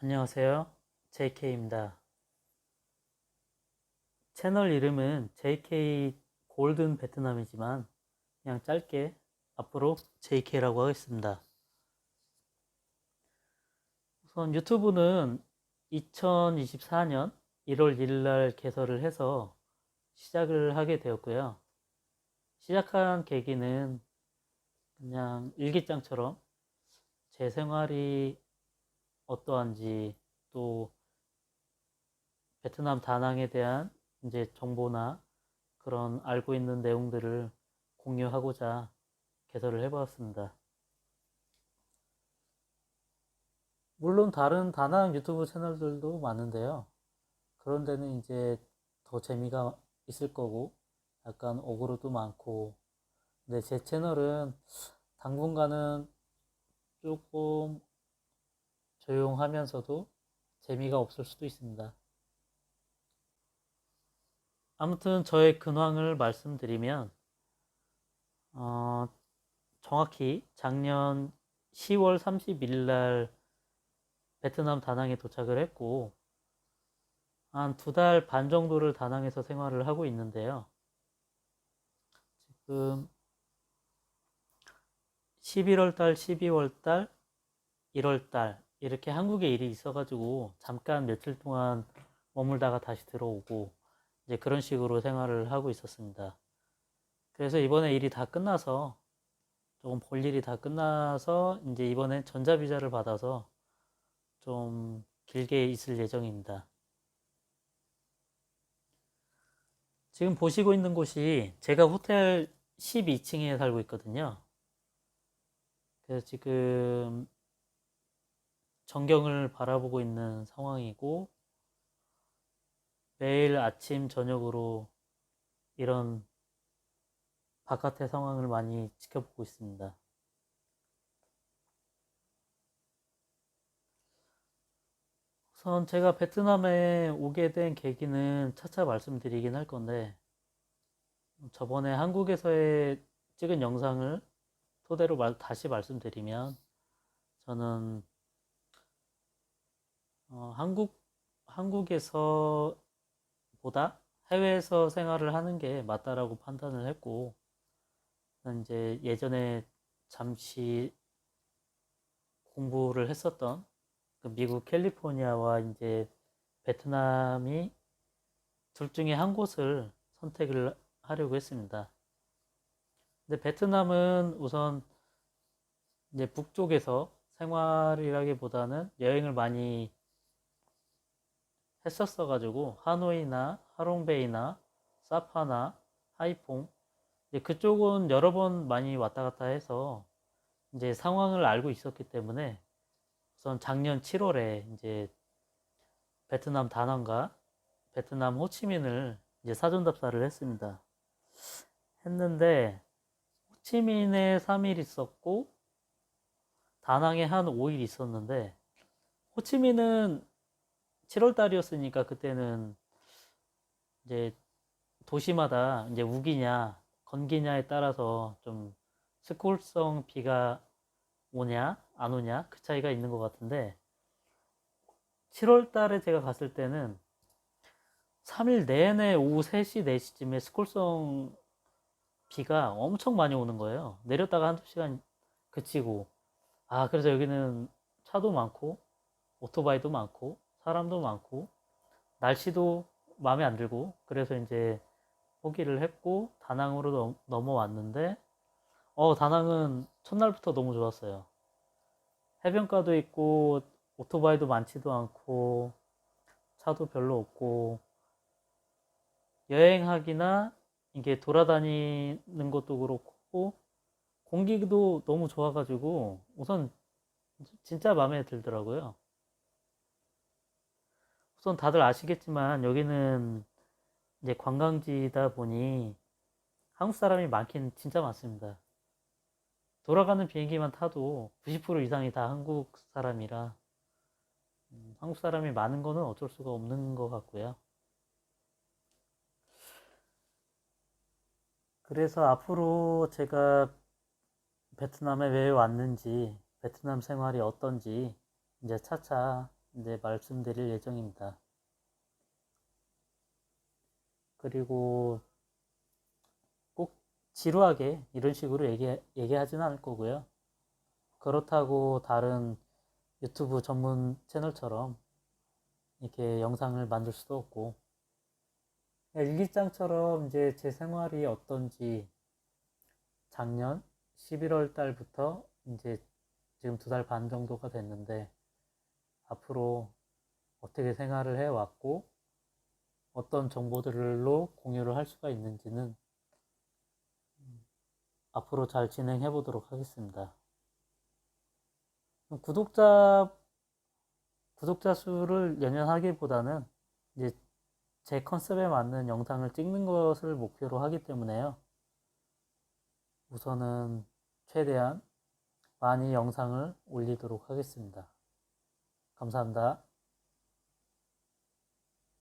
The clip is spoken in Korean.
안녕하세요. JK입니다. 채널 이름은 JK 골든 베트남이지만 그냥 짧게 앞으로 JK라고 하겠습니다. 우선 유튜브는 2024년 1월 1일 날 개설을 해서 시작을 하게 되었고요. 시작한 계기는 그냥 일기장처럼 제 생활이 어떠한지 또 베트남 다낭에 대한 이제 정보나 그런 알고 있는 내용들을 공유하고자 개설을 해보았습니다. 물론 다른 다낭 유튜브 채널들도 많은데요. 그런 데는 이제 더 재미가 있을 거고 약간 어그로도 많고 근데 제 채널은 당분간은 조금 조용하면서도 재미가 없을 수도 있습니다. 아무튼 저의 근황을 말씀드리면 어, 정확히 작년 10월 30일 날 베트남 다낭에 도착을 했고 한 두 달 반 정도를 다낭에서 생활을 하고 있는데요. 지금 11월 달, 12월 달, 1월 달 이렇게 한국에 일이 있어가지고 잠깐 며칠 동안 머물다가 다시 들어오고 이제 그런 식으로 생활을 하고 있었습니다. 그래서 이번에 일이 다 끝나서 조금 볼 일이 다 끝나서 이제 이번엔 전자비자를 받아서 좀 길게 있을 예정입니다. 지금 보시고 있는 곳이 제가 호텔 12층에 살고 있거든요. 그래서 지금 전경을 바라보고 있는 상황이고 매일 아침 저녁으로 이런 바깥의 상황을 많이 지켜보고 있습니다. 우선 제가 베트남에 오게 된 계기는 차차 말씀드리긴 할 건데 저번에 한국에서의 찍은 영상을 토대로 말- 다시 말씀드리면 저는 어, 한국, 한국에서 보다 해외에서 생활을 하는 게 맞다라고 판단을 했고, 이제 예전에 잠시 공부를 했었던 그 미국 캘리포니아와 이제 베트남이 둘 중에 한 곳을 선택을 하려고 했습니다. 근데 베트남은 우선 이제 북쪽에서 생활이라기보다는 여행을 많이 했었어 가지고 하노이나 하롱베이나 사파나 하이퐁 이제 그쪽은 여러 번 많이 왔다 갔다 해서 이제 상황을 알고 있었기 때문에 우선 작년 7월에 이제 베트남 다낭과 베트남 호치민을 이제 사전 답사를 했습니다. 했는데 호치민에 3일 있었고 다낭에 한 5일 있었는데 호치민은 7월 달이었으니까 그때는 이제 도시마다 이제 우기냐 건기냐에 따라서 좀 스콜성 비가 오냐 안 오냐 그 차이가 있는 것 같은데 7월 달에 제가 갔을 때는 3일 내내 오후 3시 4시쯤에 스콜성 비가 엄청 많이 오는 거예요. 내렸다가 한두 시간 그치고. 아 그래서 여기는 차도 많고 오토바이도 많고 사람도 많고 날씨도 마음에 안 들고 그래서 이제 포기를 했고 다낭으로 넘, 넘어왔는데 어 다낭은 첫날부터 너무 좋았어요. 해변가도 있고 오토바이도 많지도 않고 차도 별로 없고 여행하기나 이게 돌아다니는 것도 그렇고 공기도 너무 좋아가지고 우선 진짜 마음에 들더라고요. 우선 다들 아시겠지만 여기는 이제 관광지다 보니 한국 사람이 많긴 진짜 많습니다. 돌아가는 비행기만 타도 90% 이상이 다 한국 사람이라 음, 한국 사람이 많은 거는 어쩔 수가 없는 것 같고요. 그래서 앞으로 제가 베트남에 왜 왔는지, 베트남 생활이 어떤지 이제 차차 이제 말씀드릴 예정입니다. 그리고 꼭 지루하게 이런 식으로 얘기, 얘기하지는 않을 거고요. 그렇다고 다른 유튜브 전문 채널처럼 이렇게 영상을 만들 수도 없고 일기장처럼 이제 제 생활이 어떤지 작년 11월 달부터 이제 지금 두 달 반 정도가 됐는데 앞으로 어떻게 생활을 해왔고 어떤 정보들로 공유를 할 수가 있는지는 음, 앞으로 잘 진행해 보도록 하겠습니다. 구독자 구독자 수를 연연 하기보다는 이제 제 컨셉에 맞는 영상을 찍는 것을 목표로 하기 때문에요. 우선은 최대한 많이 영상을 올리도록 하겠습니다. 감사합니다.